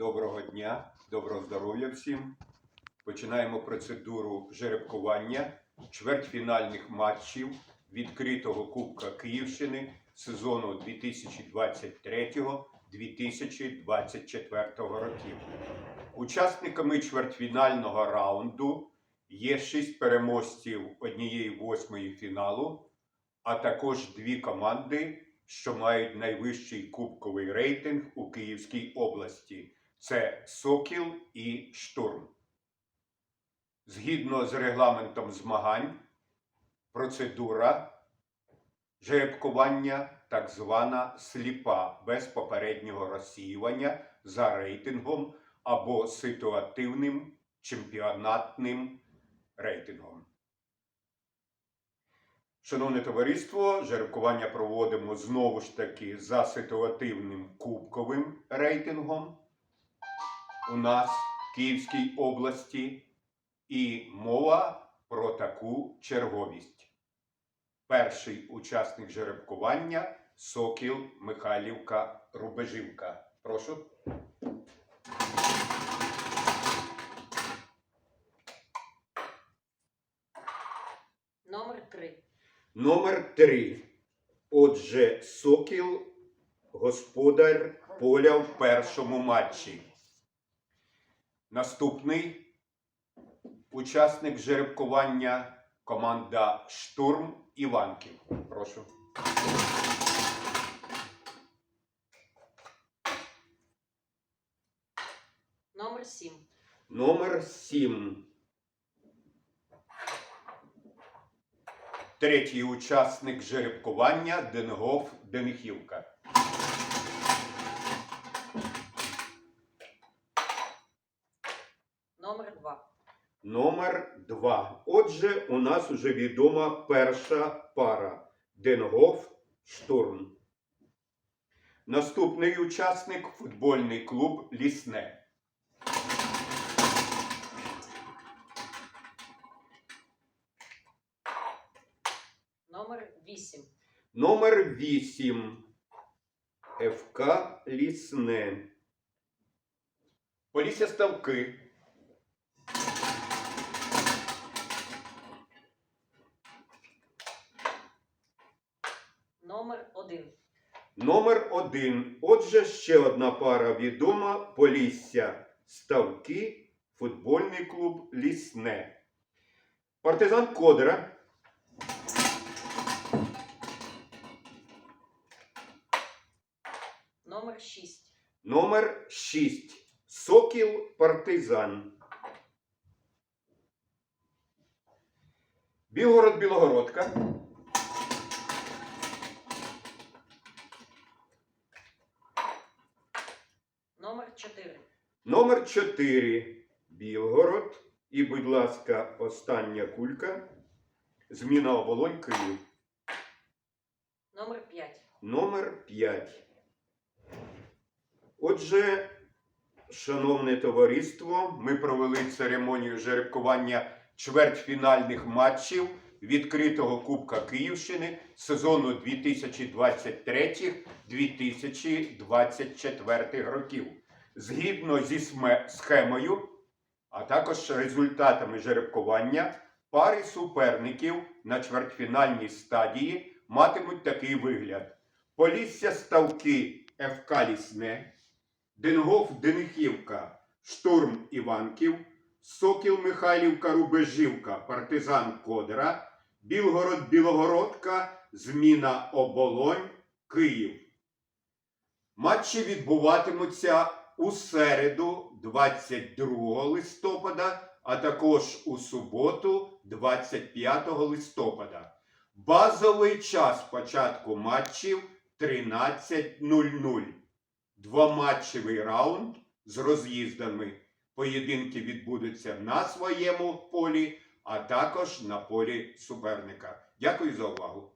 Доброго дня, доброго здоров'я всім. Починаємо процедуру жеребкування чвертьфінальних матчів відкритого Кубка Київщини сезону 2023-2024 років. Учасниками чвертьфінального раунду є шість переможців однієї восьмої фіналу, а також дві команди, що мають найвищий кубковий рейтинг у Київській області. Це Сокіл і Штурм. Згідно з регламентом змагань, процедура жеребкування так звана сліпа без попереднього розсіювання за рейтингом або ситуативним чемпіонатним рейтингом. Шановне товариство, жеребкування проводимо знову ж таки за ситуативним кубковим рейтингом у нас в Київській області, і мова про таку черговість. Перший учасник жеребкування Сокіл Михайлівка Рубежівка. Прошу. Номер 3. Номер 3. Отже, Сокіл господар поля в першому матчі. Наступний учасник жеребкування команда Штурм Іванків. Прошу. Номер 7. Номер 7. Третій учасник жеребкування Денгоф Денихівка. Номер 2. Номер 2. Отже, у нас уже відома перша пара Денгоф Штурм. Наступний учасник футбольний клуб Лісне. Номер 8. Номер 8. ФК Лісне. Полісся Ставки. Номер 1. Номер 1. Отже, ще одна пара відома Полісся Ставки. Футбольний клуб Лісне. Партизан Кодра. Номер 6. Номер 6. Сокіл Партизан. Білгород Білогородка. Номер 4. Номер 4. Білгород. І, будь ласка, остання кулька. Зміна оболонь Київ. Номер 5. Номер 5. Отже, шановне товариство, ми провели церемонію жеребкування чвертьфінальних матчів відкритого Кубка Київщини сезону 2023-2024 років. Згідно зі схемою, а також результатами жеребкування, пари суперників на чвертьфінальній стадії матимуть такий вигляд: Полісся Ставки ФК Лісне, Денгоф Денихівка, Штурм Іванків, Сокіл Михайлівка Рубежівка, Партизан Кодра, Білгород Білогородка, Зміна Оболонь, Київ. Матчі відбуватимуться у середу, 22 листопада, а також у суботу, 25 листопада. Базовий час початку матчів 13.00. Двоматчевий раунд з роз'їздами. Поєдинки відбудуться на своєму полі, а також на полі суперника. Дякую за увагу.